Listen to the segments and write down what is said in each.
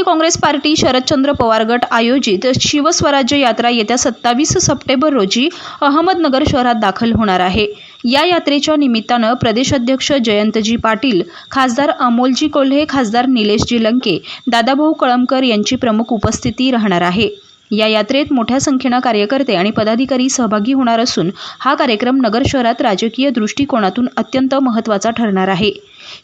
Congress party Sharadchandra Pawar गट आयोजित शिवस्वराज्य यात्रा येत्या सत्तावीस सप्टेंबर रोजी अहमदनगर शहरात दाखल होणार आहे. या यात्रेच्या निमित्तानं प्रदेशाध्यक्ष जयंतजी पाटील खासदार अमोलजी कोल्हे खासदार निलेशजी लंके दादाभाऊ कळमकर यांची प्रमुख उपस्थिती राहणार आहे. या यात्रेत मोठ्या संख्येनं कार्यकर्ते आणि पदाधिकारी सहभागी होणार असून हा कार्यक्रम नगर शहरात राजकीय दृष्टिकोनातून अत्यंत महत्त्वाचा ठरणार आहे.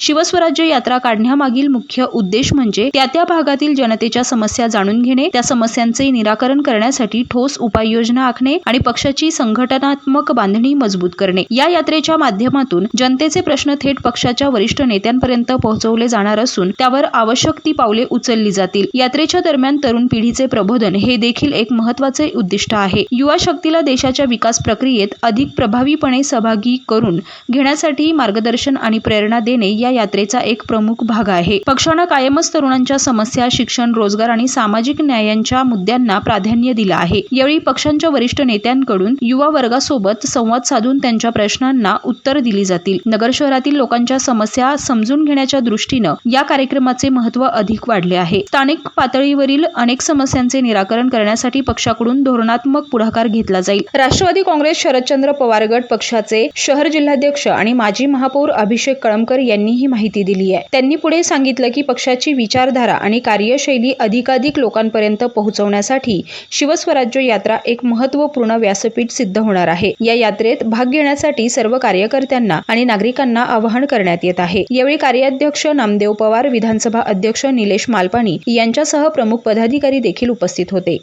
शिवस्वराज्य यात्रा काढण्यामागील मुख्य उद्देश म्हणजे त्या त्या भागातील जनतेच्या समस्या जाणून घेणे त्या समस्यांचे निराकरण करण्यासाठी ठोस उपाययोजना आखणे आणि पक्षाची संघटनात्मक बांधणी मजबूत करणे. या यात्रेच्या माध्यमातून जनतेचे प्रश्न थेट पक्षाच्या वरिष्ठ नेत्यांपर्यंत पोहोचवले जाणार असून त्यावर आवश्यक ती पावले उचलली जातील. यात्रेच्या दरम्यान तरुण पिढीचे प्रबोधन हे देखील एक महत्त्वाचे उद्दिष्ट आहे. युवा शक्तीला देशाच्या विकास प्रक्रियेत अधिक प्रभावीपणे सहभागी करून घेण्यासाठी मार्गदर्शन आणि प्रेरणा देणे या यात्रेचा एक प्रमुख भाग आहे. पक्षानं कायमच तरुणांच्या समस्या शिक्षण रोजगार आणि सामाजिक न्यायांच्या मुद्द्यांना प्राधान्य दिलं आहे. यावेळी पक्षांच्या वरिष्ठ नेत्यांकडून युवा वर्गासोबत संवाद साधून त्यांच्या प्रश्नांना उत्तर दिली जातील. नगर शहरातील लोकांच्या समस्या समजून घेण्याच्या दृष्टीनं या कार्यक्रमाचे महत्त्व अधिक वाढले आहे. स्थानिक पातळीवरील अनेक समस्यांचे निराकरण करण्यासाठी पक्षाकडून धोरणात्मक पुढाकार घेतला जाईल. राष्ट्रवादी काँग्रेस शरदचंद्र पवार गट पक्षाचे शहर जिल्हाध्यक्ष आणि माजी महापौर अभिषेक कळमकर यांनी ही माहिती दिली आहे. त्यांनी पुढे सांगितलं की पक्षाची विचारधारा आणि कार्यशैली अधिकाधिक लोकांपर्यंत पोहोचवण्यासाठी शिवस्वराज्य यात्रा एक महत्त्वपूर्ण व्यासपीठ सिद्ध होणार आहे. या यात्रेत भाग घेण्यासाठी सर्व कार्यकर्त्यांना आणि नागरिकांना आवाहन करण्यात येत आहे. यावेळी कार्याध्यक्ष नामदेव पवार विधानसभा अध्यक्ष निलेश मालपाणी यांच्यासह प्रमुख पदाधिकारी देखील उपस्थित होते.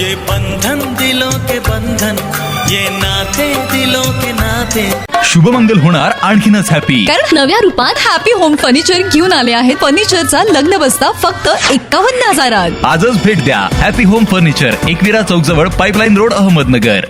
ये बंधन दिलों के बंधन ये नाते दिलों के नाते। शुभमंगल होणार आणखीनच हॅपी कारण नव्या रूपात हॅपी होम फर्निचर घेऊन आले आहेत फर्निचरचा लग्न बसता फक्त एकावन्न हजारात. आजच भेट द्या. हॅपी होम फर्निचर एकविरा चौक जवळ पाईपलाईन रोड अहमदनगर.